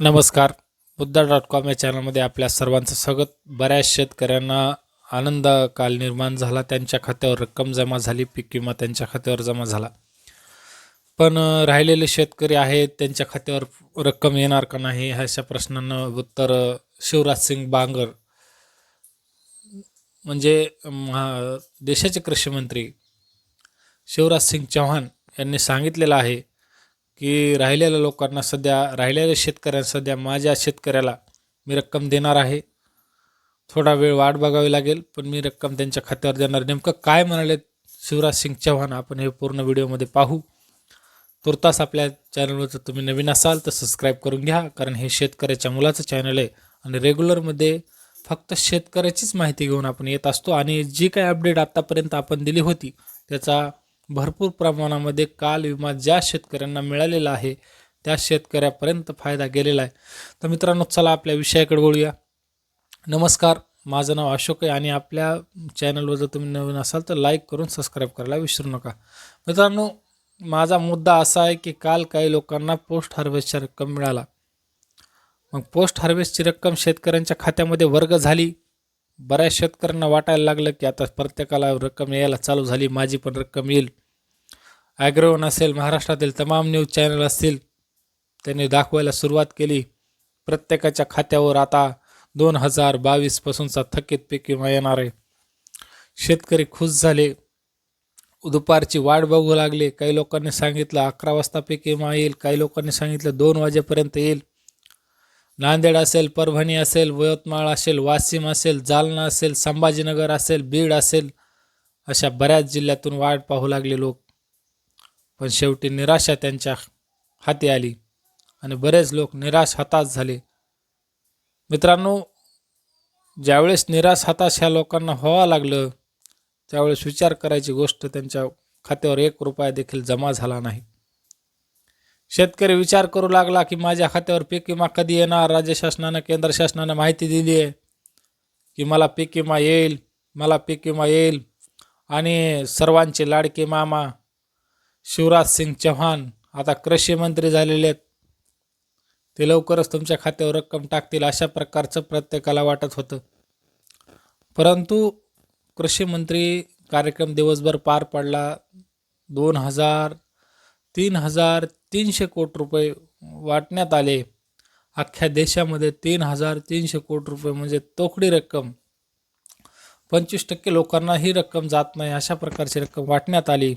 नमस्कार. Buddha dot com या चॅनलमध्ये आपल्या सर्वांचं स्वागत. बऱ्याच शेतकऱ्यांना आनंद काल निर्माण झाला. त्यांच्या खात्यावर रक्कम जमा झाली पीक विमा त्यांच्या खात्यावर जमा झाला. पण राहिलेले शेतकरी आहेत त्यांच्या खात्यावर रक्कम येणार का नाही अशा प्रश्नांना उत्तर शिवराज सिंग बांगर म्हणजे महा देशाचे कृषीमंत्री शिवराज सिंग चौहान यांनी सांगितलेलं आहे. की राहिलेल्या लोकांना सध्या राहिलेल्या शेतकऱ्यांना सध्या माझ्या शेतकऱ्याला मी रक्कम देणार आहे. थोडा वेळ वाट बघावी लागेल पण मी रक्कम त्यांच्या खात्यावर देणार. नेमकं काय म्हणाले शिवराज सिंग चौहान आपण हे पूर्ण व्हिडिओमध्ये पाहू. तुर्तास आपल्या चॅनलवर जर तुम्ही नवीन असाल तर सबस्क्राईब करून घ्या कारण हे शेतकऱ्याच्या मुलाचं चॅनल आहे. आणि रेग्युलरमध्ये फक्त शेतकऱ्याचीच माहिती घेऊन आपण येत असतो आणि जी काही अपडेट आत्तापर्यंत आपण दिली होती त्याचा भरपूर प्रमाणामध्ये काल विमा ज्या शेतकऱ्यांना मिळालेला आहे त्या शेतकऱ्यापर्यंत फायदा गेलेला आहे. तर मित्रांनो चला आपल्या विषयाकडे बोलूया नमस्कार माझं नाव अशोक आहे आणि आपल्या चॅनलवर जर तुम्ही नवीन असाल तर लाईक करून सबस्क्राईब करायला विसरू नका. मित्रांनो माझा मुद्दा असा आहे की काल काही लोकांना पोस्ट हार्वेस्टच्या रक्कम मिळाला. मग पोस्ट हार्वेस्टची रक्कम शेतकऱ्यांच्या खात्यामध्ये वर्ग झाली. बऱ्याच शेतकऱ्यांना वाटायला लागलं की आता प्रत्येकाला रक्कम यायला चालू झाली माझी पण रक्कम येईल. ॲग्रोवन असेल महाराष्ट्रातील तमाम न्यूज चॅनल असतील त्यांनी दाखवायला सुरुवात केली. प्रत्येकाच्या खात्यावर आता दोन हजार बावीसपासूनचा थकीत पीक विमा येणार आहे. शेतकरी खुश झाले. दुपारची वाट बघू लागले. काही लोकांनी सांगितलं अकरा वाजता पीक विमा येईल. काही लोकांनी सांगितलं दोन वाजेपर्यंत येईल. नांदेड असेल परभणी असेल यवतमाळ असेल वाशिम असेल जालना असेल संभाजीनगर असेल बीड असेल अशा बऱ्याच जिल्ह्यातून वाट पाहू लागले लोक. पण शेवटी निराशा त्यांच्या हाती आली आणि बरेच लोक निराश हताश झाले. मित्रांनो ज्यावेळेस निराश हताश ह्या लोकांना व्हावं लागलं त्यावेळेस विचार करायची गोष्ट त्यांच्या खात्यावर एक रुपया देखील जमा झाला नाही. शेतकरी विचार करू लागला की माझ्या खात्यावर पीक विमा कधी येणार? राज्य शासनानं केंद्र शासनानं माहिती दिली आहे की मला पीक विमा येईल मला पीक विमा येईल. आणि सर्वांचे लाडके मामा शिवराज सिंग चौहान आता कृषी मंत्री झालेले आहेत. ते लवकरच तुमच्या खात्यावर रक्कम टाकतील अशा प्रकारचं प्रत्येकाला वाटत होतं. परंतु कृषी मंत्री कार्यक्रम दिवसभर पार पडला. दोन हजार तीन हजार तीनशे कोटी रुपये वाटण्यात आले. अख्ख्या देशामध्ये तीन हजार तीनशे कोटी रुपये म्हणजे तोकडी रक्कम. पंचवीस टक्के लोकांना ही रक्कम जात नाही अशा प्रकारची रक्कम वाटण्यात आली.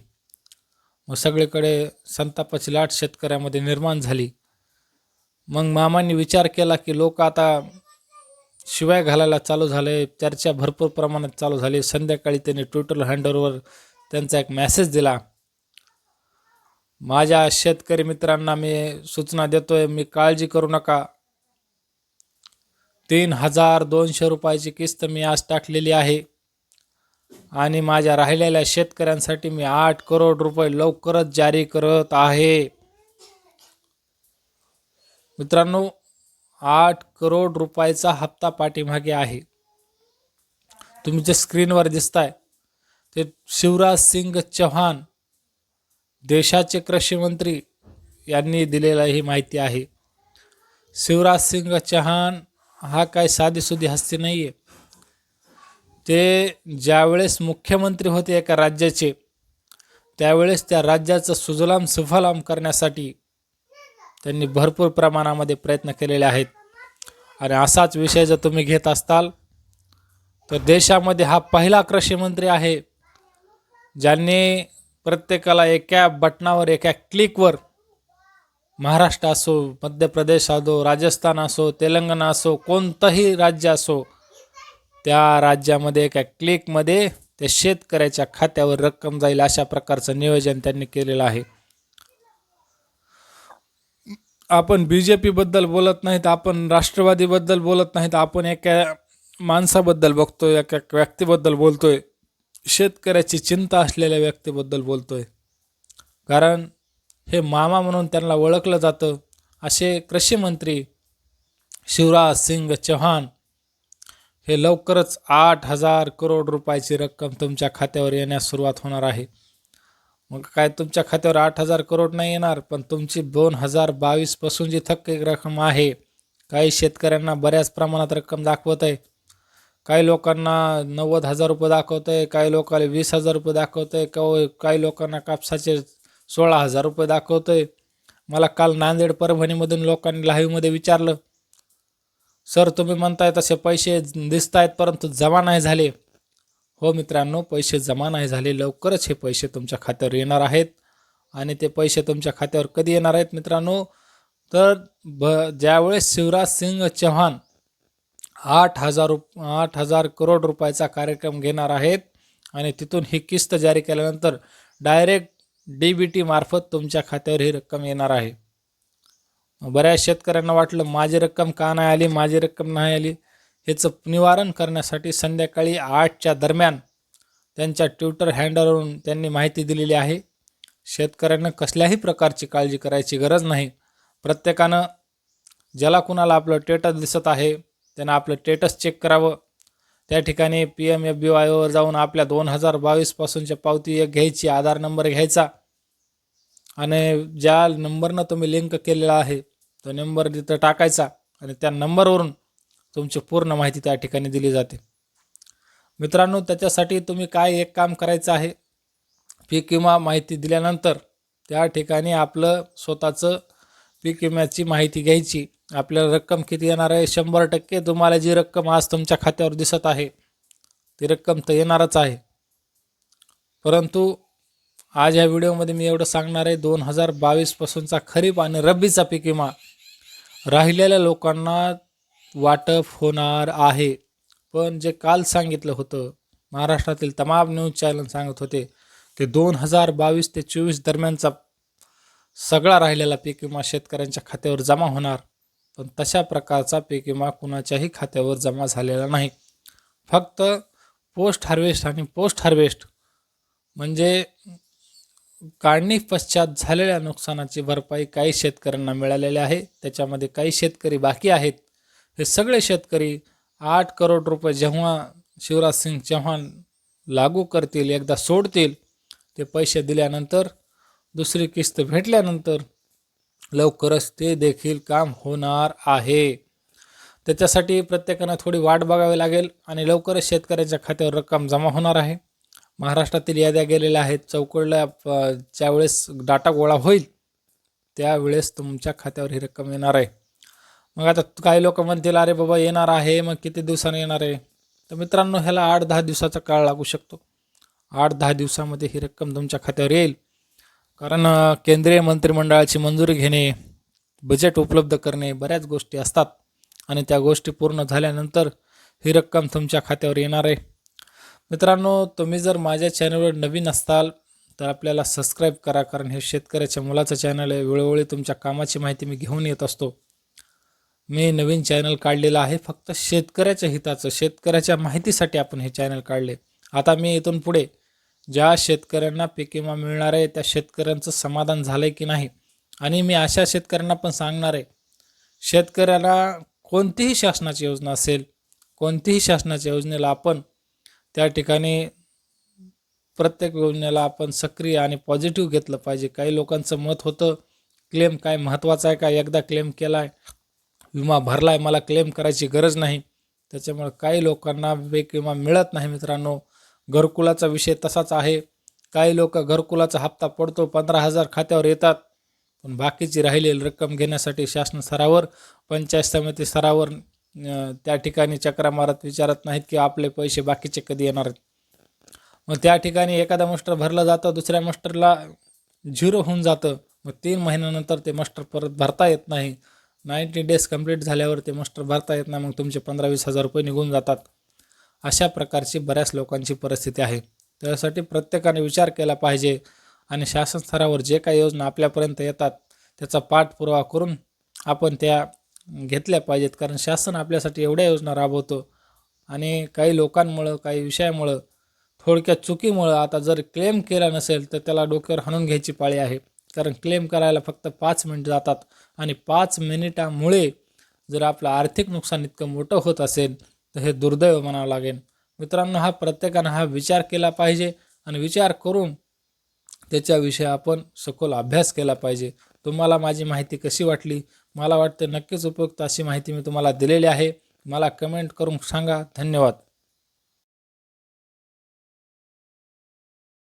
मग सगळीकडे संतापाची लाट शेतकऱ्यामध्ये निर्माण झाली. मग मामांनी विचार केला की लोक आता शिवाय घालायला चालू झाले चर्चा भरपूर प्रमाणात चालू झाली. संध्याकाळी त्यांनी ट्विटर हँडलवर त्यांचा एक मेसेज दिला. माझ्या शेतकरी मित्रांना मी सूचना देतोय मी काळजी करू नका. तीन हजार दोनशे रुपयाची किस्त मी आज टाकलेली आहे. आणि माझ्या राहिलेल्या शेतकऱ्यांसाठी मी आठ करोड रुपये लवकरच जारी करत आहे. मित्रांनो आठ करोड रुपयाचा हप्ता पाठीमागे आहे. तुम्ही जे स्क्रीनवर दिसताय ते शिवराज सिंग चौहान देशाचे कृषीमंत्री यांनी दिलेला ही माहिती आहे. शिवराज सिंग चौहान हा काय साधीसुधी हस्ती नाही आहे ते ज्यावेळेस मुख्यमंत्री होते एका राज्याचे त्यावेळेस त्या राज्याचं सुजलाम सुफलाम करण्यासाठी त्यांनी भरपूर प्रमाणामध्ये प्रयत्न केलेले आहेत. आणि असाच विषय जर तुम्ही घेत असताल तर देशामध्ये हा पहिला कृषी मंत्री आहे ज्यांनी प्रत्येकाला एका बटनावर एका क्लिकवर महाराष्ट्र असो मध्य प्रदेश असो राजस्थान असो तेलंगणा असो कोणतंही राज्य असो त्या राज्यामध्ये एका क्लिकमध्ये त्या शेतकऱ्याच्या खात्यावर रक्कम जाईल अशा प्रकारचं नियोजन त्यांनी केलेलं आहे. आपण बी जे पीबद्दल बोलत नाहीत आपण राष्ट्रवादीबद्दल बोलत नाहीत आपण एका माणसाबद्दल बघतोय एका व्यक्तीबद्दल बोलतोय. शेतकऱ्याची चिंता असलेल्या व्यक्तीबद्दल बोलतोय. कारण हे मामा म्हणून त्यांना ओळखलं जातं. असे कृषी मंत्री शिवराज सिंग चौहान हे लवकरच आठ हजार करोड रुपयाची रक्कम तुमच्या खात्यावर येण्यास सुरुवात होणार आहे. मग काय तुमच्या खात्यावर आठ हजार करोड नाही येणार पण तुमची दोन हजार बावीसपासून जी थक्क रक्कम आहे काही शेतकऱ्यांना बऱ्याच प्रमाणात रक्कम दाखवत आहे. काही लोकांना नव्वद हजार रुपये दाखवत आहे काही लोकांना वीस हजार रुपये दाखवत आहे काही लोकांना कापसाचे सोळा हजार रुपये दाखवत आहे मला काल नांदेड परभणीमधून लोकांनी लाईव्हमध्ये विचारलं सर तुम्ही म्हणताय तसे पैसे दिसत आहेत परंतु जमा नाही झाले. हो मित्रांनो पैसे जमा नाही झाले. लवकरच हे पैसे तुमच्या खात्यावर येणार आहेत आणि ते पैसे तुमच्या खात्यावर कधी येणार आहेत मित्रांनो? तर ब ज्यावेळेस शिवराज सिंग चौहान आठ हजार रुप आठ हजार करोड रुपयाचा कार्यक्रम घेणार आहेत. आणि तिथून ही किस्त जारी केल्यानंतर डायरेक्ट डी बी टी मार्फत तुमच्या खात्यावर ही रक्कम येणार आहे. बऱ्याच शेतकऱ्यांना वाटलं माझी रक्कम का नाही आली? माझी रक्कम नाही आली. ह्याचं निवारण करण्यासाठी संध्याकाळी आठच्या दरम्यान त्यांच्या ट्विटर हँडलवरून त्यांनी माहिती दिलेली आहे. शेतकऱ्यांना कसल्याही प्रकारची काळजी करायची गरज नाही. प्रत्येकानं ज्याला कुणाला आपलं टेटा दिसत आहे त्यानं आपलं स्टेटस चेक करावं. त्या ठिकाणी पी एम एफ बी वायवर जाऊन आपल्या दोन हजार बावीसपासूनच्या पावती एक घ्यायची आधार नंबर घ्यायचा. आणि ज्या नंबरनं तुम्ही लिंक केलेला आहे तो नंबर तिथं टाकायचा आणि त्या नंबरवरून तुमची पूर्ण माहिती त्या ठिकाणी दिली जाते. मित्रांनो त्याच्यासाठी तुम्ही काय एक काम करायचं आहे? पीक विमा माहिती दिल्यानंतर त्या ठिकाणी आपलं स्वतःचं पीक विम्याची माहिती घ्यायची. आपल्याला रक्कम किती येणार आहे? शंभर टक्के. तुम्हाला जी रक्कम आज तुमच्या खात्यावर दिसत आहे ती रक्कम तर येणारच आहे. परंतु आज या व्हिडिओमध्ये मी एवढं सांगणार आहे दोन हजार बावीसपासूनचा खरीप आणि रब्बीचा पीक विमा राहिलेल्या लोकांना वाटप होणार आहे. पण जे काल सांगितलं होतं महाराष्ट्रातील तमाम न्यूज चॅनल सांगत होते ते दोन हजार बावीस ते चोवीस दरम्यानचा सगळा राहिलेला पीक विमा शेतकऱ्यांच्या खात्यावर जमा होणार. पण तशा प्रकारचा पीक विमा कुणाच्याही खात्यावर जमा झालेला नाही. फक्त पोस्ट हार्वेस्ट आणि पोस्ट हार्वेस्ट म्हणजे काढणी पश्चात झालेल्या नुकसानाची भरपाई काही शेतकऱ्यांना मिळालेली आहे. त्याच्यामध्ये काही शेतकरी बाकी आहेत. हे सगळे शेतकरी आठ करोड रुपये जेव्हा शिवराज सिंग चौहान लागू करतील एकदा सोडतील ते पैसे दिल्यानंतर दुसरी किस्त भेटल्यानंतर लवकरच ते देखील काम होणार आहे. त्याच्यासाठी प्रत्येकानं थोडी वाट बघावी लागेल आणि लवकरच शेतकऱ्याच्या खात्यावर रक्कम जमा होणार आहे. महाराष्ट्रातील याद्या गेलेल्या आहेत. चौकडल्या ज्यावेळेस डाटा गोळा होईल त्यावेळेस तुमच्या खात्यावर ही रक्कम येणार आहे. मग आता काही लोक म्हणतील अरे बाबा येणार आहे. मग किती दिवसानं येणार आहे? तर मित्रांनो ह्याला आठ दहा दिवसाचा काळ लागू शकतो. आठ दहा दिवसामध्ये ही रक्कम तुमच्या खात्यावर येईल. कारण केंद्रीय मंत्रिमंडळाची मंजुरी घेणे बजेट उपलब्ध करणे बऱ्याच गोष्टी असतात. आणि त्या गोष्टी पूर्ण झाल्यानंतर ही रक्कम तुमच्या खात्यावर येणार आहे. मित्रांनो तुम्ही जर माझ्या चॅनलवर नवीन असताल तर आपल्याला सबस्क्राईब करा. कारण हे शेतकऱ्याच्या मुलाचं चॅनल आहे. वेळोवेळी तुमच्या कामाची माहिती मी घेऊन येत असतो. मी नवीन चॅनल काढलेलं आहे. फक्त शेतकऱ्याच्या हिताचं शेतकऱ्याच्या माहितीसाठी आपण हे चॅनल काढले. आता मी इथून पुढे ज्या शेतकऱ्यांना पीक विमा मिळणार आहे त्या शेतकऱ्यांचं समाधान झालं आहे की नाही? आणि मी अशा शेतकऱ्यांना पण सांगणार आहे शेतकऱ्याला कोणतीही शासनाची योजना असेल कोणतीही शासनाच्या योजनेला आपण त्या ठिकाणी प्रत्येक योजनेला आपण सक्रिय आणि पॉझिटिव्ह घेतलं पाहिजे. काही लोकांचं मत होतं क्लेम काय महत्त्वाचा आहे का? एकदा क्लेम केला आहे विमा भरला आहे मला क्लेम करायची गरज नाही. त्याच्यामुळे काही लोकांना पीक विमा मिळत नाही मित्रांनो. घरकुलाचा विषय तसाच आहे. काही लोक घरकुलाचा हप्ता पडतो पंधरा हजार खात्यावर येतात. पण बाकीची राहिलेली रक्कम घेण्यासाठी शासन स्तरावर पंचायत समिती स्तरावर त्या ठिकाणी चक्रा मारत विचारत नाहीत की आपले पैसे बाकीचे कधी येणार आहेत. मग त्या ठिकाणी एखादा मास्टर भरलं जातं दुसऱ्या मास्टरला झिरो होऊन जातं. मग तीन महिन्यानंतर ते मास्टर परत भरता येत नाही. नाईन्टी डेज कंप्लीट झाल्यावर ते मास्टर भरता येत नाही मग तुमचे पंधरा वीस हजार रुपये निघून जातात. अशा प्रकारची बऱ्याच लोकांची परिस्थिती आहे. त्यासाठी प्रत्येकाने विचार केला पाहिजे आणि शासन स्तरावर जे काही योजना आपल्यापर्यंत येतात त्याचा पाठपुरावा करून आपण त्या घेतल्या पाहिजेत. कारण शासन आपल्यासाठी एवढ्या योजना राबवतो आणि काही लोकांमुळं काही विषयामुळं थोडक्यात चुकीमुळं आता जर क्लेम केला नसेल तर त्याला डोक्यावर हाणून घ्यायची पाळी आहे. कारण क्लेम करायला फक्त पाच मिनिट जातात आणि पाच मिनिटामुळे जर आपलं आर्थिक नुकसान इतकं मोठं होत असेल तर हे दुर्दैव म्हणावं लागेल. मित्रांनो हा प्रत्येकानं हा विचार केला पाहिजे आणि विचार करून त्याच्याविषयी आपण सखोल अभ्यास केला पाहिजे. तुम्हाला माझी माहिती कशी वाटली? मला वाटते नक्कीच उपयुक्त अशी माहिती मी तुम्हाला दिलेली आहे. मला कमेंट करून सांगा. धन्यवाद.